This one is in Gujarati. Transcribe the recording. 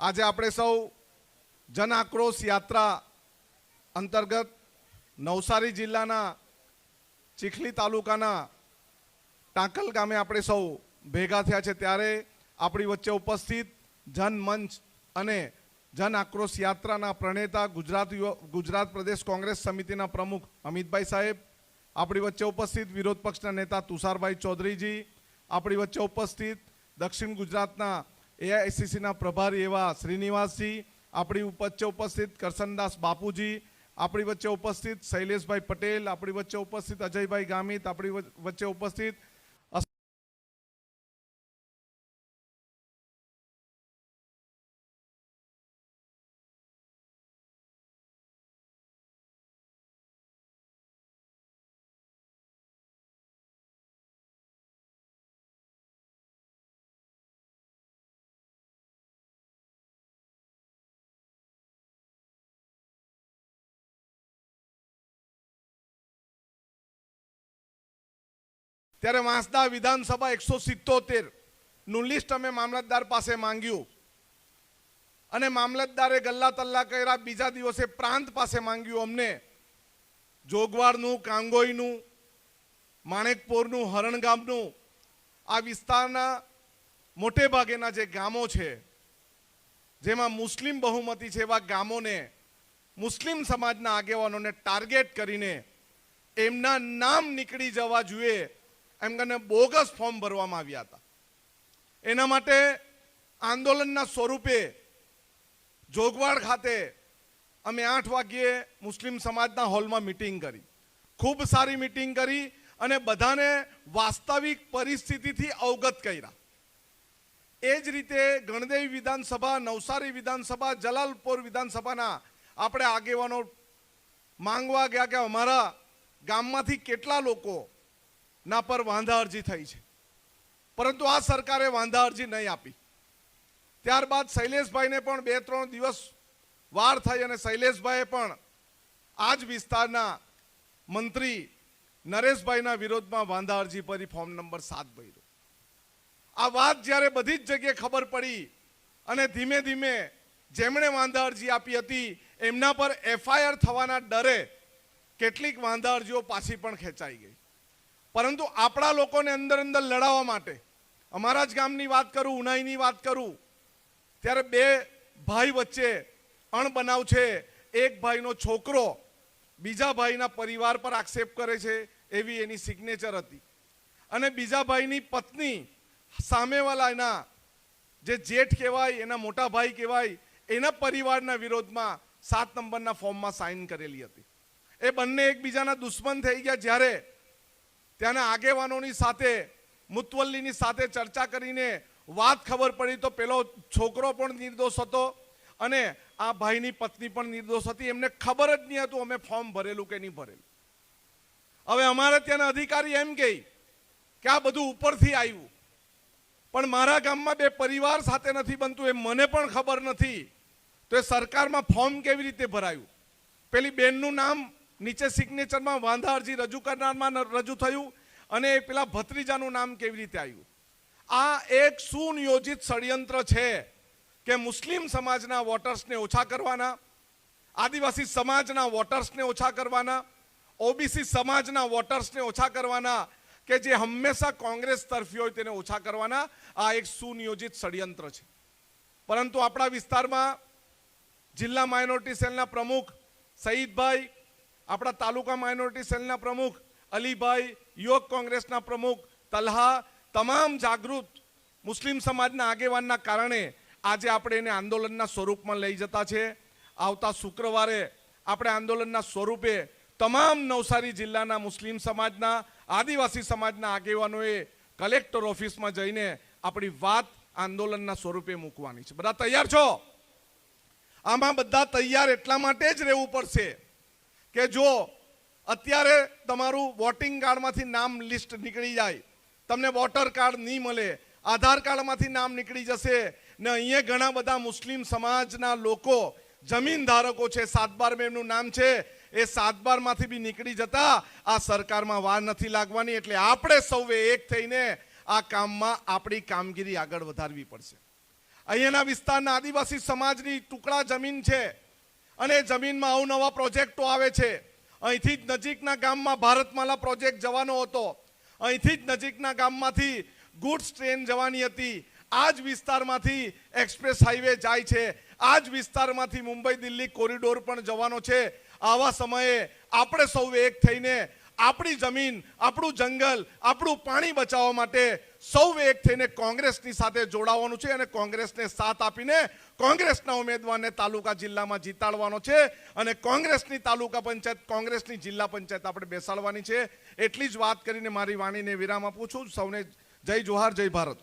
આજે આપણે સૌ જન આક્રોશ યાત્રા અંતર્ગત નવસારી જિલ્લાના ચીખલી તાલુકાના ટાંકલ ગામે આપણે સૌ ભેગા થયા છે. ત્યારે આપણી વચ્ચે ઉપસ્થિત જનમંચ અને જન આક્રોશ યાત્રાના પ્રણેતા ગુજરાત ગુજરાત પ્રદેશ કોંગ્રેસ સમિતિના પ્રમુખ અમિતભાઈ સાહેબ, આપણી વચ્ચે ઉપસ્થિત વિરોધ પક્ષના નેતા તુષારભાઈ ચૌધરીજી, આપણી વચ્ચે ઉપસ્થિત દક્ષિણ ગુજરાતના એઆઈસીસીના પ્રભારી એવા શ્રીનિવાસજી, આપણી વચ્ચે ઉપસ્થિત કરસનદાસ બાપુજી, આપણી વચ્ચે ઉપસ્થિત શૈલેષભાઈ પટેલ, આપણી વચ્ચે ઉપસ્થિત અજયભાઈ ગામિત, આપણી વચ્ચે ઉપસ્થિત ત્યારે વાંસદા વિધાનસભા એકસો સિત્તોતેરનું લિસ્ટ અમે મામલતદાર પાસે માંગ્યું. અને મામલતદારે ગલ્લા તલ્લા કર્યા, બીજા દિવસે પ્રાંત પાસે માંગ્યું અમને. જોગવાડનું કાંગોઈનું, માણેકપોરનું, હરણગામનું, આ વિસ્તારના મોટે ભાગેના જે ગામો છે, જેમાં મુસ્લિમ બહુમતી છે એવા ગામોને મુસ્લિમ સમાજના આગેવાનોને ટાર્ગેટ કરીને એમના નામ નીકળી જવા જોઈએ એમ કરીને બોગસ ફોર્મ ભરવામાં આવ્યા હતા. એના માટે આંદોલનના સ્વરૂપે જોગવાડ ખાતે અમે આઠ વાગ્યે મુસ્લિમ સમાજના હોલમાં મિટિંગ કરી. ખૂબ સારી મિટિંગ કરી અને બધાને વાસ્તવિક પરિસ્થિતિથી અવગત કર્યા. એ જ રીતે ગણદેવી વિધાનસભા, નવસારી વિધાનસભા, જલાલપુર વિધાનસભાના આપણે આગેવાનો માંગવા ગયા કે અમારા ગામમાંથી કેટલા લોકો ના પર વાંધા અરજી થઈ છે. પરંતુ આ સરકારે વાંધા અરજી નહીં આપી. ત્યારબાદ શૈલેષભાઈને પણ બે, ત્રણ દિવસ વાર થઈ અને શૈલેષભાઈએ પણ આ જ વિસ્તારના મંત્રી નરેશભાઈના વિરોધમાં વાંધા અરજી ભરી ફોર્મ નંબર સાત ભર્યો. આ વાત જ્યારે બધી જ જગ્યાએ ખબર પડી અને ધીમે ધીમે જેમણે વાંધા અરજી આપી હતી, એમના પર એફઆઈઆર થવાના ડરે કેટલીક વાંધા અરજીઓ પાછી પણ ખેંચાઈ ગઈ. પરંતુ આપણા લોકોને અંદર અંદર લડાવવા માટે, અમારા જ ગામની વાત કરું, ઉનાઈની વાત કરું, ત્યારે બે ભાઈ વચ્ચે અણબનાવ છે. એક ભાઈનો છોકરો બીજા ભાઈના પરિવાર પર આક્ષેપ કરે છે એવી એની સિગ્નેચર હતી. અને બીજા ભાઈની પત્ની સામેવાલા એના જે જેઠ કહેવાય, એના મોટા ભાઈ કહેવાય, એના પરિવારના વિરોધમાં સાત નંબરના ફોર્મમાં સાઇન કરેલી હતી. એ બંને એકબીજાના દુશ્મન થઈ ગયા જ્યારે ત્યાંના આગેવાનોની સાથે, મુતવલ્લીની સાથે ચર્ચા કરીને વાત ખબર પડી તો પેલો છોકરો પણ નિર્દોષ હતો અને આ ભાઈની પત્ની પણ નિર્દોષ હતી. એમને ખબર જ નહીં હતું અમે ફોર્મ ભરેલું કે નહીં ભરેલું. હવે અમારે ત્યાંના અધિકારી એમ કહે કે આ બધું ઉપરથી આવ્યું. પણ મારા ગામમાં બે પરિવાર સાથે નથી બનતું, એ મને પણ ખબર નથી. તો એ સરકારમાં ફોર્મ કેવી રીતે ભરાયું? પેલી બેનનું નામ નીચે સિગ્નેચરમાં વાંધા અરજી રજૂ કરનારમાં રજૂ થયું અને પેલા ભત્રીજાનું નામ કેવી રીતે આવ્યું? આ એક સુનિયોજિત ષડયંત્ર છે કે મુસ્લિમ સમાજના વોટર્સને ઓછા કરવાના, આદિવાસી સમાજના વોટર્સને ઓછા કરવાના, ઓબીસી સમાજના વોટર્સને ઓછા કરવાના, કે જે હંમેશા કોંગ્રેસ તરફી હોય તેને ઓછા કરવાના, આ એક સુનિયોજિત ષડયંત્ર છે. પરંતુ આપણા વિસ્તારમાં જિલ્લા માઇનોરિટી સેલના પ્રમુખ સઈદભાઈ આપણા તાલુકા માઇનોરિટી સેલના પ્રમુખ, અલીભાઈ, યુવક કોંગ્રેસના પ્રમુખ, તલહા, તમામ જાગૃત મુસ્લિમ સમાજના આગેવાનના કારણે આજે આપણે એને આંદોલનના સ્વરૂપમાં લઈ જતા છે. આવતા શુક્રવારે આપણે આંદોલનના સ્વરૂપે તમામ નવસારી જિલ્લાના મુસ્લિમ સમાજના, આદિવાસી સમાજના આગેવાનોએ કલેક્ટર ઓફિસમાં જઈને આપણી વાત આંદોલનના સ્વરૂપે મૂકવાની છે. બધા તૈયાર છો? આમાં બધા તૈયાર એટલા માટે જ રહેવું પડશે. કે જો અત્યારે તમારું વોટિંગ કાર્ડમાંથી નામ લિસ્ટ નીકળી જાય. તમને વોટર કાર્ડ નહીં મળે. આધાર કાર્ડમાંથી નામ નીકળી જશે. ને અહીંયા ઘણા બધા મુસ્લિમ સમાજના લોકો, જમીન ધારકો છે, સાતબાર એમનું નામ છે, એ સાતબારમાંથી બી નીકળી જતા આ સરકારમાં વાર નથી લાગવાની. એટલે આપણે સૌએ એક થઈને આ કામમાં આપણી કામગીરી આગળ વધારવી પડશે. અહીંયાના વિસ્તારના આદિવાસી સમાજની ટુકડા જમીન છે. અને જમીનમાં અવનવા પ્રોજેક્ટો આવે છે. અહીંથી જ નજીકના ગામમાં ભારતમાલા પ્રોજેક્ટ જવાનો હતો. અહીંથી જ નજીકના ગામમાંથી ગુડ્સ ટ્રેન જવાની હતી. આ જ વિસ્તારમાંથી એક્સપ્રેસ હાઈવે જાય છે. આ જ વિસ્તારમાંથી મુંબઈ દિલ્હી કોરિડોર પણ જવાનો છે. આવા સમયે આપણે સૌ એક થઈને આપણી જમીન, આપણું જંગલ, આપણું પાણી બચાવવા માટે સૌએ એક થઈને કોંગ્રેસની સાથે જોડાવાનું છે અને કોંગ્રેસને સાથ આપીને કોંગ્રેસના ઉમેદવારને તાલુકા જિલ્લામાં જીતાડવાનો છે અને કોંગ્રેસની તાલુકા પંચાયત કોંગ્રેસની જિલ્લા પંચાયત આપણે બેસાડવાની છે. એટલી જ વાત કરીને મારી વાણીને વિરામ આપું છું. સૌને જય જોહાર, જય ભારત.